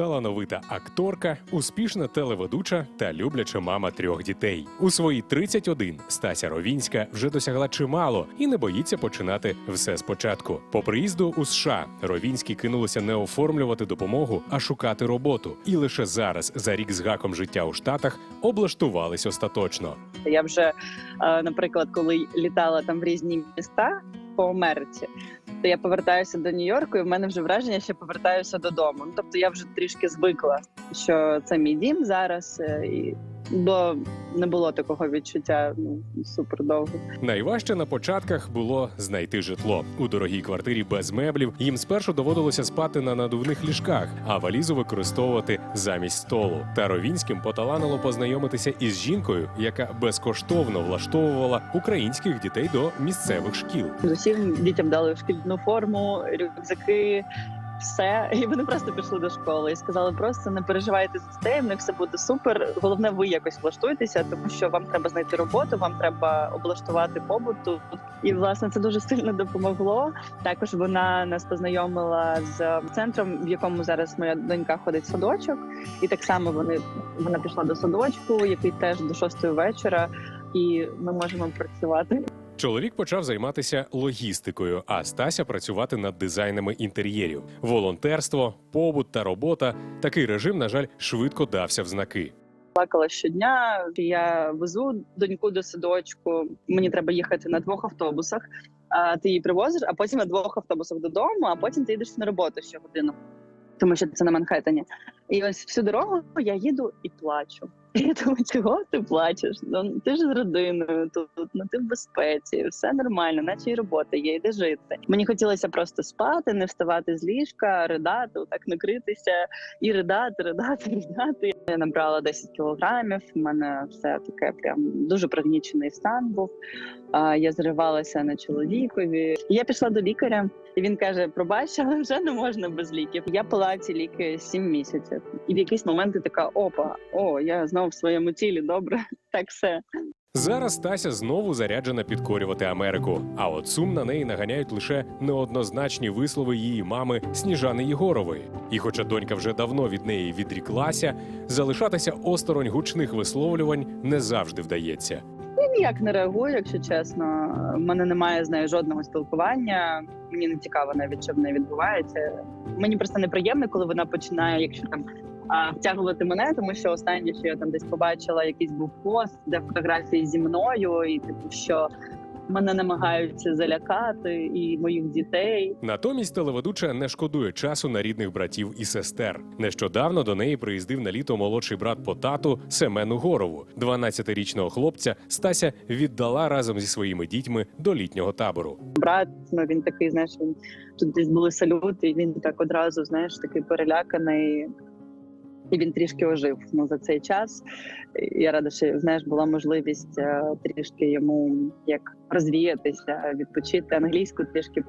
Талановита акторка, успішна телеведуча та любляча мама трьох дітей. У свої 31 Стася Ровінська вже досягла чимало і не боїться починати все спочатку. По приїзду у США Ровінські кинулися не оформлювати допомогу, а шукати роботу. І лише зараз, за рік з гаком життя у Штатах, облаштувались остаточно. Я вже, е, наприклад, коли літала там в різні міста по Америці, то я повертаюся до Нью-Йорку, і в мене вже враження, що повертаюся додому. Ну, тобто я вже трішки звикла, що це мій дім зараз, е, і бо не було такого відчуття ну, супер довго. Найважче на початках було знайти житло у дорогій квартирі без меблів. Їм спершу доводилося спати на надувних ліжках, а валізу використовувати замість столу. Та Ровінським поталанило познайомитися із жінкою, яка безкоштовно влаштовувала українських дітей до місцевих шкіл. З усім дітям дали шкільну форму, рюкзаки. Все, і вони просто пішли до школи і сказали: просто не переживайте за дітей, в них все буде супер. Головне, ви якось влаштуйтеся, тому що вам треба знайти роботу, вам треба облаштувати побут. І власне це дуже сильно допомогло. Також вона нас познайомила з центром, в якому зараз моя донька ходить в садочок, і так само вони вона пішла до садочку, який теж до шостої вечора, і ми можемо працювати. Чоловік почав займатися логістикою, а Стася працювати над дизайнами інтер'єрів. Волонтерство, побут та робота. Такий режим, на жаль, швидко дався в знаки. плакала щодня. Я везу доньку до садочку. Мені треба їхати на двох автобусах. А ти її привозиш, а потім на двох автобусах додому, а потім ти їдеш на роботу щогодину, тому що це на Манхеттені. І ось всю дорогу я їду і плачу. І я думаю, чого ти плачеш? Ну ти ж з родиною тут, ну ти в безпеці, все нормально, наче й робота є, йде жити. Мені хотілося просто спати, не вставати з ліжка, ридати, так накритися і ридати, ридати, ридати. Я набрала 10 кілограмів. У мене все таке прям дуже пригнічений стан був. Я зривалася на чоловікові. Я пішла до лікаря, і він каже: пробач, але вже не можна без ліків. Я пила ці ліки 7 місяців. І в якийсь момент ти така: опа, о, я знову в своєму тілі. Добре, так все. Зараз Стася знову заряджена підкорювати Америку. А от сум на неї наганяють лише неоднозначні вислови її мами Сніжани Єгорової. І хоча донька вже давно від неї відріклася, залишатися осторонь гучних висловлювань не завжди вдається. Я ніяк не реагую, якщо чесно. У мене немає з нею жодного спілкування. Мені не цікаво навіть, що в неї відбувається. Мені просто неприємно, коли вона починає, якщо там а, втягувати мене, тому що останнє, що я там десь побачила, якийсь був пост, де фотографії зі мною, і типу, що мене намагаються залякати і моїх дітей. Натомість телеведуча не шкодує часу на рідних братів і сестер. Нещодавно до неї приїздив на літо молодший брат по тату Семену Горову. 12-річного хлопця Стася віддала разом зі своїми дітьми до літнього табору. Брат, ну він такий, знаєш, він тут десь були салюти, і він так одразу, знаєш, такий переляканий. І він трішки ожив ну, за цей час. Я рада, що знаєш, була можливість е, трішки йому як розвіятися, відпочити англійську, трішки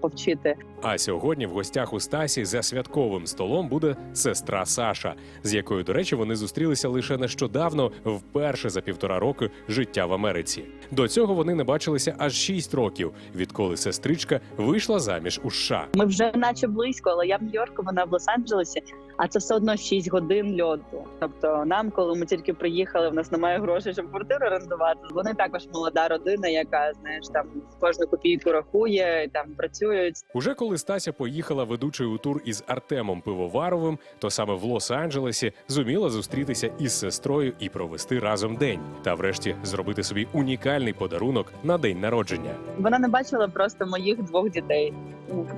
повчити. А сьогодні в гостях у Стасі за святковим столом буде сестра Саша, з якою, до речі, вони зустрілися лише нещодавно, вперше за півтора роки життя в Америці. До цього вони не бачилися аж шість років, відколи сестричка вийшла заміж у США. Ми вже наче близько, але я в Нью-Йорку, вона в Лос-Анджелесі, а це все одно 6 годин льоту. Тобто, нам, коли ми тільки приїхали, в нас немає грошей, щоб квартиру орендувати. Вони також молода родина, яка знаєш там кожну копійку рахує, там працюють. Уже коли Стася поїхала ведучою у тур із Артемом Пивоваровим, то саме в Лос-Анджелесі зуміла зустрітися із сестрою і провести разом день, та врешті зробити собі унікальний подарунок на день народження. Вона не бачила просто моїх двох дітей.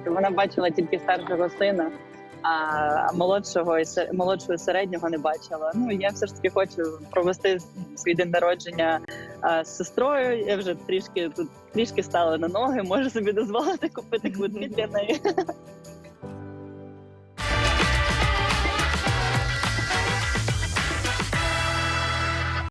Вона бачила тільки старшого сина, а молодшого і молодшого середнього не бачила. Ну я все ж таки хочу провести свій день народження а, з сестрою. Я вже трішки тут трішки стала на ноги, можу собі дозволити купити квитки для неї.